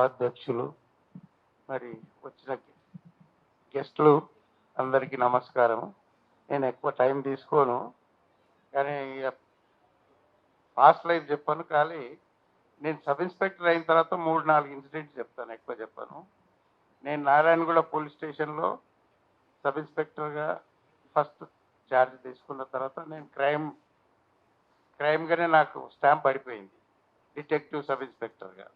సభాధ్యక్షులు మరి వచ్చిన గెస్టులు అందరికీ నమస్కారం నేను ఎక్కువ టైం తీసుకోను. కానీ పాస్ట్ లైఫ్ చెప్పాను కానీ నేను సబ్ ఇన్స్పెక్టర్ అయిన తర్వాత మూడు నాలుగు ఇన్సిడెంట్స్ చెప్తాను ఎక్కువ చెప్పాను. నేను నారాయణగూడ పోలీస్ స్టేషన్లో సబ్ ఇన్స్పెక్టర్గా ఫస్ట్ ఛార్జ్ తీసుకున్న తర్వాత నేను క్రైమ్ క్రైమ్గానే నాకు స్టాంప్ పడిపోయింది. డిటెక్టివ్ సబ్ ఇన్స్పెక్టర్గా.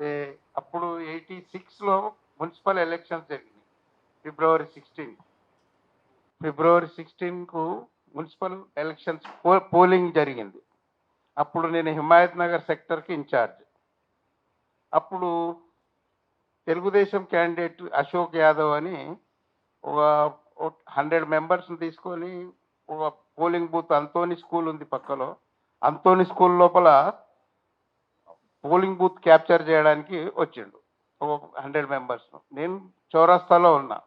అప్పుడు ఎయిటీ సిక్స్లో మున్సిపల్ ఎలక్షన్స్ జరిగినాయి. February sixteen. ఫిబ్రవరి సిక్స్టీన్కు మున్సిపల్ ఎలక్షన్స్ పో పోలింగ్ జరిగింది. అప్పుడు నేను హిమాయత్ నగర్ సెక్టర్కి ఇన్ఛార్జ్. అప్పుడు తెలుగుదేశం క్యాండిడేట్ అశోక్ యాదవ్ అని ఒక హండ్రెడ్ మెంబర్స్ని తీసుకొని ఒక పోలింగ్ బూత్ అంతోని స్కూల్ ఉంది పక్కలో. అంతోని స్కూల్ లోపల పోలింగ్ బూత్ క్యాప్చర్ చేయడానికి వచ్చిండు. ఒక హండ్రెడ్ మెంబర్స్ నేను చౌరస్తాలో ఉన్నా.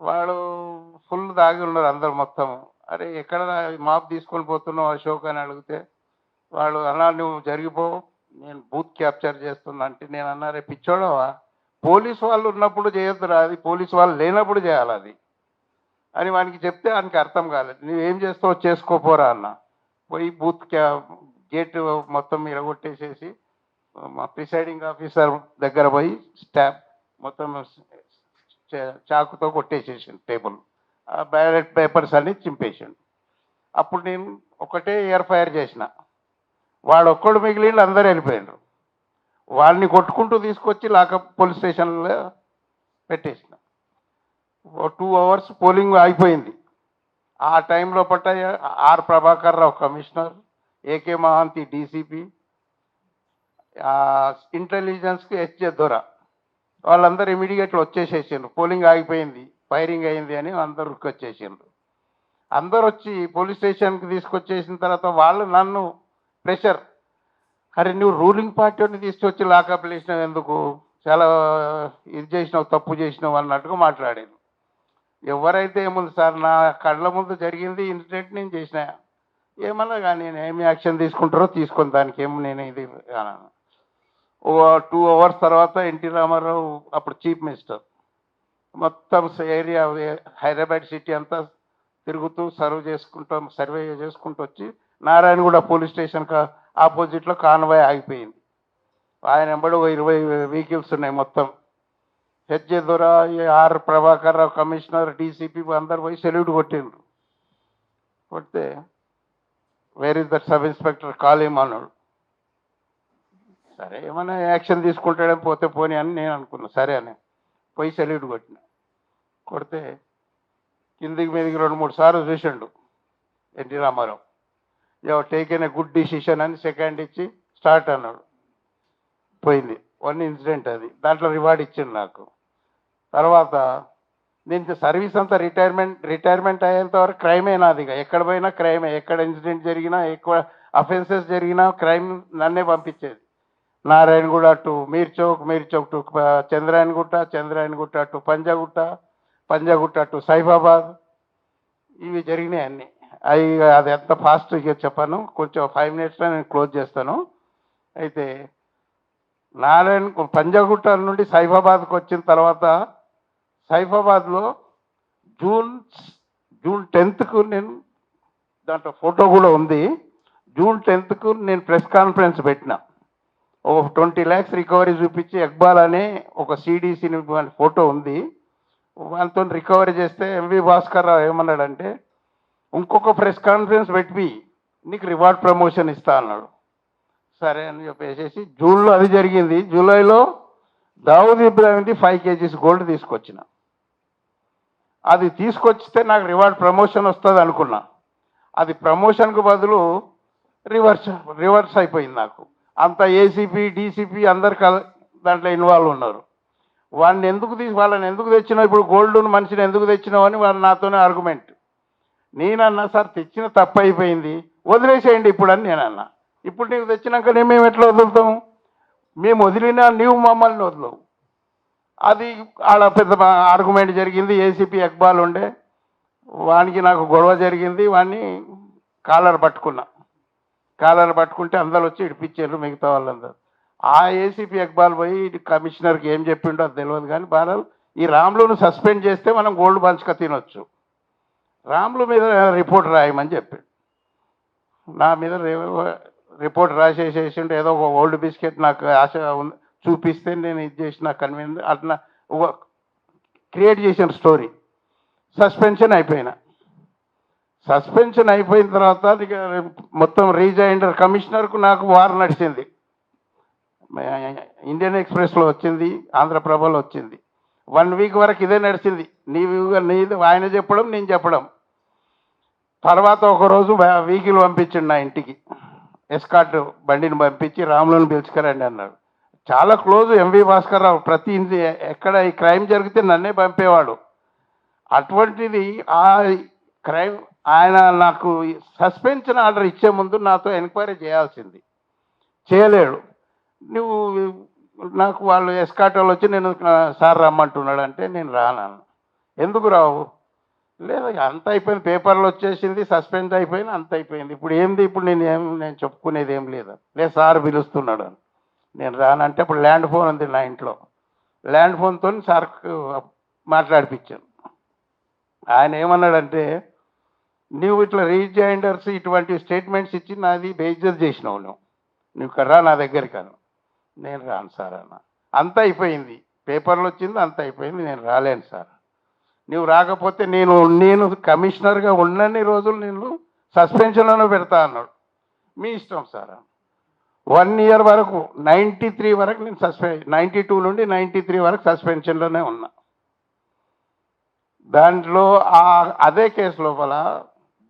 వాడు ఫుల్ దాగి ఉన్నారు అందరు మొత్తం. అరే ఎక్కడ మాప్ తీసుకొని పోతున్నావు అశోక్ అని అడిగితే వాడు అలా నువ్వు జరిగిపో నేను బూత్ క్యాప్చర్ చేస్తున్నా అంటే నేను అన్నారే పిచ్చోడవా? పోలీస్ వాళ్ళు ఉన్నప్పుడు చేయొద్దురా అది. పోలీస్ వాళ్ళు లేనప్పుడు చేయాలి అది. అని వానికి చెప్తే ఆయనకి అర్థం కాలేదు. నువ్వేం చేస్తావు చేసుకోపోరా అన్న. పోయి బూత్ క్యా గేట్ మొత్తం ఇరగొట్టేసేసి మా ప్రిసైడింగ్ ఆఫీసర్ దగ్గర పోయి స్టాప్ మొత్తం చాకుతో కొట్టేసేసిండు టేబుల్. ఆ బ్యాలెట్ పేపర్స్ అన్ని చింపేసిండు. అప్పుడు నేను ఒకటే ఇయర్ ఫైర్ చేసిన. వాడు ఒక్కడు మిగిలిండు అందరూ వెళ్ళిపోయిండ్రు. వాళ్ళని కొట్టుకుంటూ తీసుకొచ్చి లాకప్ పోలీస్ స్టేషన్లో పెట్టేసిన. టూ అవర్స్ పోలింగ్ అయిపోయింది. ఆ టైంలో పట్ట R Prabhakar Rao commissioner AK Mohanty DCP ఇంటెలిజెన్స్కి HJ దొర. వాళ్ళందరూ ఇమీడియట్గా వచ్చేసేసారు పోలింగ్ ఆగిపోయింది. ఫైరింగ్ అయింది అని అందరు వచ్చేసిండ్రు అందరు వచ్చి పోలీస్ స్టేషన్కి తీసుకొచ్చేసిన తర్వాత వాళ్ళు నన్ను ప్రెషర్ అరే నువ్వు రూలింగ్ పార్టీని తీసుకొచ్చి లాకప్ వేసినావు ఎందుకు? చాలా ఇది చేసినావు తప్పు చేసినావు అన్నట్టుగా మాట్లాడాను ఎవరైతే ఏముంది సార్ నా కళ్ళ ముందు జరిగింది ఇన్సిడెంట్ నేను చేసిన. ఏమన్నా కానీ నేను ఏమి యాక్షన్ తీసుకుంటారో తీసుకొని దానికి ఏమి నేను ఇది అన్నాను. టూ అవర్స్ తర్వాత ఎన్టీ రామారావు అప్పుడు చీఫ్ మినిస్టర్. మొత్తం ఏరియా హైదరాబాద్ సిటీ అంతా తిరుగుతూ సర్వ్ చేసుకుంటూ సర్వే చేసుకుంటూ వచ్చి నారాయణగూడ పోలీస్ స్టేషన్ ఆపోజిట్లో కాన్వాయ్ ఆగిపోయింది. ఆయన ఎంబడి ఒక ఇరవై వెహికల్స్ ఉన్నాయి మొత్తం. HJ Dora R Prabhakar Rao commissioner DCP అందరు పోయి సెల్యూట్ కొట్టిండ్రు. కొడితే where is that sub inspector కాలేం సరే ఏమైనా యాక్షన్ తీసుకుంటాడని పోతే పోనీ అని నేను అనుకున్నా. సరే అని. పోయి సెల్యూట్ కొట్టిన. కొడితే కిందికి మీదకి రెండు మూడు సార్లు చూసిండు NT Rama Rao. You taken a good decision అని సెకండ్ ఇచ్చి స్టార్ట్ అన్నాడు. పోయింది. వన్ ఇన్సిడెంట్ అది. దాంట్లో రివార్డ్ ఇచ్చింది నాకు. తర్వాత నేను సర్వీస్ అంతా రిటైర్మెంట్ రిటైర్మెంట్ అయ్యేంత వరకు క్రైమే నాది ఇక. ఎక్కడ పోయినా క్రైమే ఎక్కడ ఇన్సిడెంట్ జరిగినా ఎక్కువ అఫెన్సెస్ జరిగినా క్రైమ్ నన్నే పంపించేది. Narayanguda to Mir Chowk Mir Chowk to Chandrayangutta Chandrayangutta to Panjagutta Panjagutta to Cyberabad. ఇవి జరిగినాయి అన్నీ. అవి అది ఎంత ఫాస్ట్గా చెప్పాను. కొంచెం ఫైవ్ మినిట్స్లో నేను క్లోజ్ చేస్తాను. అయితే నారాయణ పంజాగుట్ట నుండి సైఫాబాద్కి వచ్చిన తర్వాత సైఫాబాద్లో జూన్ జూన్ టెన్త్కు నేను దాంట్లో ఫోటో కూడా ఉంది. జూన్ టెన్త్కు నేను ప్రెస్ కాన్ఫరెన్స్ పెట్టిన. ఒక ట్వంటీ ల్యాక్స్ రికవరీ చూపించి ఎక్బాల్ అనే ఒక సిడిసిని ఫోటో ఉంది. వాళ్ళతో రికవరీ చేస్తే ఎంవి భాస్కర్ రావు ఏమన్నాడంటే ఇంకొక ప్రెస్ కాన్ఫరెన్స్ పెట్టి నీకు రివార్డ్ ప్రమోషన్ ఇస్తా అన్నాడు. సరే అని చెప్పేసి జూన్లో అది జరిగింది. జూలైలో దావుద్ ఇబ్రాహింది ఫైవ్ కేజీస్ గోల్డ్ తీసుకొచ్చిన. అది తీసుకొచ్చితే నాకు రివార్డ్ ప్రమోషన్ వస్తుంది అనుకున్నా. అది ప్రమోషన్కు బదులు రివర్స్ రివర్స్ అయిపోయింది నాకు. అంత ఏసీపీ డీసీపీ అందరు కల దాంట్లో ఇన్వాల్వ్ ఉన్నారు. వాడిని ఎందుకు తీసి వాళ్ళని ఎందుకు తెచ్చినావు? ఇప్పుడు గోల్డ్ మనిషిని ఎందుకు తెచ్చినావు అని వాళ్ళు నాతోనే ఆర్గ్యుమెంట్ నేనన్నా సార్ తెచ్చిన తప్పు అయిపోయింది. వదిలేసేయండి ఇప్పుడు అని నేనన్నా. ఇప్పుడు నీకు తెచ్చినాక నేను మేము ఎట్లా వదులుతాము? మేము వదిలినా నీవు మమ్మల్ని వదలవు. అది ఆడ పెద్ద ఆర్గ్యుమెంట్ జరిగింది. ఏసీపీ ఎక్బాల్ ఉండే. వానికి నాకు గొడవ జరిగింది. వాడిని కాలర్ పట్టుకున్నా. కాలాలు పట్టుకుంటే అందరు వచ్చి ఇడిపించారు మిగతా వాళ్ళందరూ. ఆ ఏసీపీ ఇక్బాల్ పోయి కమిషనర్కి ఏం చెప్పిండో అది తెలియదు కానీ బాలాలు ఈ రాములును సస్పెండ్ చేస్తే మనం గోల్డ్ పంచక తినొచ్చు. రాములు మీద రిపోర్ట్ రాయమని చెప్పాడు నా మీద రే- రిపోర్ట్ రాసేసేసిండు ఏదో ఒక ఓల్డ్ బిస్కెట్ నాకు ఆశ ఉంది చూపిస్తే నేను ఇది చేసిన కన్వీన్ అట్లా క్రియేట్ చేసిన స్టోరీ. సస్పెన్షన్ అయిపోయినా. సస్పెన్షన్ అయిపోయిన తర్వాత మొత్తం రీజైండర్ కమిషనర్కు నాకు వార్ నడిచింది. ఇండియన్ ఎక్స్ప్రెస్లో వచ్చింది ఆంధ్రప్రభలో వచ్చింది. వన్ వీక్ వరకు ఇదే నడిచింది. నీవు నీది ఆయన చెప్పడం నేను చెప్పడం. తర్వాత ఒకరోజు వీకిల్ పంపించిండు నా ఇంటికి. ఎస్కాట్ బండిని పంపించి రాములను పిలుచుకురండి అన్నాడు చాలా క్లోజ్ ఎంవి భాస్కర్ రావు ప్రతి ఇంటి ఎక్కడ ఈ క్రైమ్ జరిగితే నన్నే పంపేవాడు. అటువంటిది ఆ క్రైమ్ ఆయన నాకు సస్పెన్షన్ ఆర్డర్ ఇచ్చే ముందు నాతో ఎంక్వైరీ చేయాల్సింది. చేయలేడు. నువ్వు నాకు వాళ్ళు ఎస్కాట్ వాళ్ళు వచ్చి నేను సార్ రమ్మంటున్నాడు అంటే నేను రానాను ఎందుకు రావు? లేదు అంత అయిపోయింది. పేపర్లు వచ్చేసింది సస్పెండ్ అయిపోయింది అంత అయిపోయింది. ఇప్పుడు ఏంది? ఇప్పుడు నేను ఏం నేను చెప్పుకునేది ఏం లేదు? లేదు సార్ పిలుస్తున్నాడు అని. నేను రానంటే ఇప్పుడు ల్యాండ్ ఫోన్ ఉంది నా ఇంట్లో. ల్యాండ్ ఫోన్తో సార్కు మాట్లాడిపించాను. ఆయన ఏమన్నాడంటే నువ్వు ఇట్లా రీజైండర్స్ ఇటువంటి స్టేట్మెంట్స్ ఇచ్చి నాది బేజర్ చేసినావు నువ్వు. నువ్వు ఇక్కడ రా నా దగ్గరికి అను నేను రాను సార్ అన్న. అంత అయిపోయింది. పేపర్లు వచ్చింది అంత అయిపోయింది. నేను రాలేను సార్. నువ్వు రాకపోతే నేను నేను కమిషనర్గా ఉన్నన్ని రోజులు నేను సస్పెన్షన్లోనే పెడతా అన్నాడు. మీ ఇష్టం సార్ వన్ ఇయర్ వరకు నైంటీ త్రీ వరకు నేను సస్పెన్ నైంటీ టూ నుండి నైంటీ త్రీ వరకు సస్పెన్షన్లోనే ఉన్నా. దాంట్లో ఆ అదే కేసు లోపల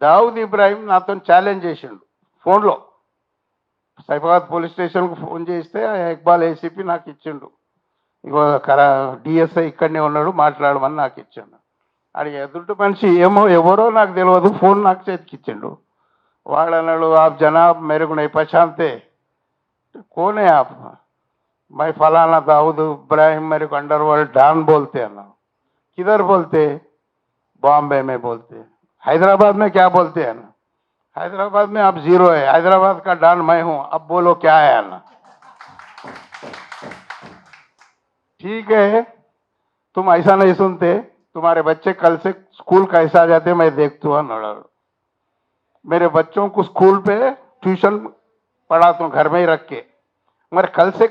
దావుద్ ఇబ్రాహిం నాతో ఛాలెంజ్ చేసిండు. ఫోన్లో. సైఫాబాద్ పోలీస్ స్టేషన్కు ఫోన్ చేస్తే ఇక్బాల్ ఏసీపీ నాకు ఇచ్చిండు. ఇగో కరా డిఎస్ఐ ఇక్కడనే ఉన్నాడు మాట్లాడమని నాకు ఇచ్చిండు. అది ఎదుటి మనిషి ఏమో ఎవరో నాకు తెలియదు ఫోన్ నాకు చేతికి ఇచ్చిండు. వాడన్నాడు ఆ జనాబ్ మెరుగునై పశాంతే కోనే ఆప్? మై ఫలానా దావుద్ ఇబ్రాహిం మెరుగు అండర్ వరల్డ్ డాన్ బోల్తే అన్నాను కిదర్ బోల్తే? బాంబే మే బోల్తే. हैदराबाद में क्या बोलते हैं ना? हैदराबाद में आप ज़ीरो है, हैदराबाद का डान मैं हूँ, अब बोलो क्या है ना? ठीक है, तुम ऐसा नहीं सुनते, तुम्हारे बच्चे कल से स्कूल कैसा जाते मैं देखता हूँ, नड़ मेरे बच्चों को स्कूल पे ट्यूशन पढ़ाता तो हूँ घर में ही रख के। मगर कल से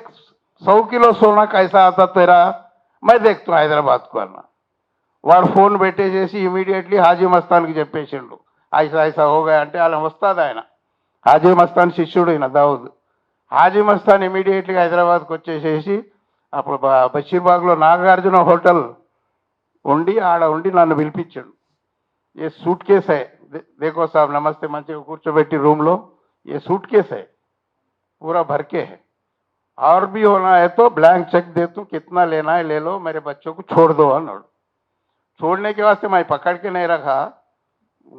सौ किलो सोना कैसा आता तेरा? मैं देखता हूँ हैदराबाद को आना వాడు ఫోన్ పెట్టేసేసి ఇమీడియట్లీ హాజీ మస్తాన్కి చెప్పేసిండు ఐసా ఐసా హోగా అంటే అలా వస్తుంది ఆయన హాజీ మస్తాన్ శిష్యుడు ఈయన దావుద్ హాజీ మస్తాన్ ఇమీడియట్లీ హైదరాబాద్కి వచ్చేసేసి అప్పుడు బ- బషీర్బాగ్లో నాగార్జున హోటల్ ఉండి ఆడ ఉండి నన్ను పిలిపించాడు ये सूट केस है दे, देखो साहब नमस्ते मंचे కూర్చోబెట్టి रूम लो ये सूट केस है पूरा भर के है और भी होना है तो ब्लैंक चेक दे तू कितना लेना है ले लो मेरे बच्चों को छोड़ दो अनोड छोड़ने के वास्ते मैं पकड़ के नहीं रखा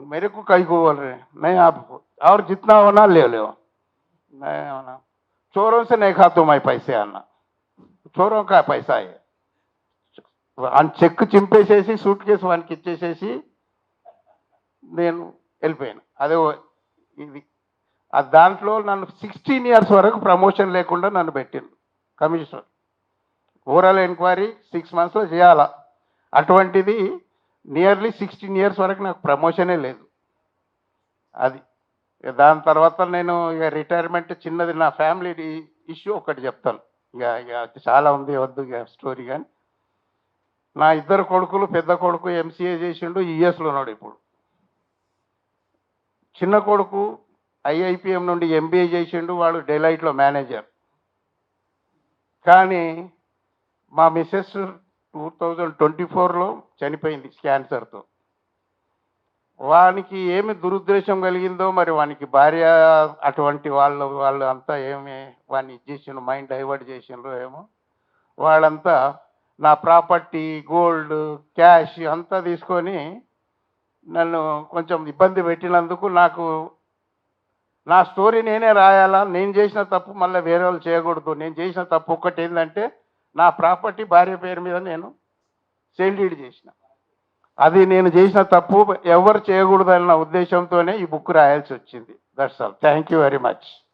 मेरे को कई को बोल रहे हैं नहीं आप और जितना होना ले लो नहीं होना चोरों से नहीं खाता मैं पैसे आना చోరం కా పైసా అని చెక్ చింపేసేసి సూట్ కేసు వానికి ఇచ్చేసేసి నేను వెళ్ళిపోయాను అదే ఓ- ఇది ఆ దాంట్లో నన్ను సిక్స్టీన్ ఇయర్స్ వరకు ప్రమోషన్ లేకుండా నన్ను పెట్టిండు కమిషనర్ ఓవరాల్ ఎంక్వైరీ సిక్స్ మంత్స్లో చేయాలా అటువంటిది నియర్లీ సిక్స్టీన్ ఇయర్స్ వరకు నాకు ప్రమోషనే లేదు. అది. దాని తర్వాత నేను ఇక రిటైర్మెంట్ చిన్నది నా ఫ్యామిలీ ఇష్యూ ఒకటి చెప్తాను. ఇక ఇక చాలా ఉంది వద్దు ఇక స్టోరీ కానీ. నా ఇద్దరు కొడుకులు పెద్ద కొడుకు ఎంసీఏ చేసిండు యుఎస్లో ఉన్నాడు ఇప్పుడు. చిన్న కొడుకు ఐఐపిఎం నుండి ఎంబీఏ చేసిండు వాడు డెలైట్లో మేనేజర్ కానీ మా మిస్సెస్ టూ థౌజండ్ ట్వంటీ ఫోర్లో చనిపోయింది క్యాన్సర్తో. వానికి ఏమి దురుద్దేశం కలిగిందో మరి వానికి భార్య అటువంటి వాళ్ళు వాళ్ళు అంతా ఏమి వాడిని ఇచ్చేసిండ్రు మైండ్ డైవర్ట్ చేసిండ్రు ఏమో. వాళ్ళంతా నా ప్రాపర్టీ గోల్డ్ క్యాష్ అంతా తీసుకొని నన్ను కొంచెం ఇబ్బంది పెట్టినందుకు నాకు నా స్టోరీ నేనే రాయాలా? నేను చేసిన తప్పు మళ్ళీ వేరే వాళ్ళు చేయకూడదు. నేను చేసిన తప్పు ఒక్కటి ఏంటంటే నా ప్రాపర్టీ భార్య పేరు మీద నేను సేల్ డీడ్ చేసిన. అది నేను చేసిన తప్పు ఎవరు చేయకూడదన్న ఉద్దేశంతోనే ఈ బుక్ రాయాల్సి వచ్చింది. That's all thank you very much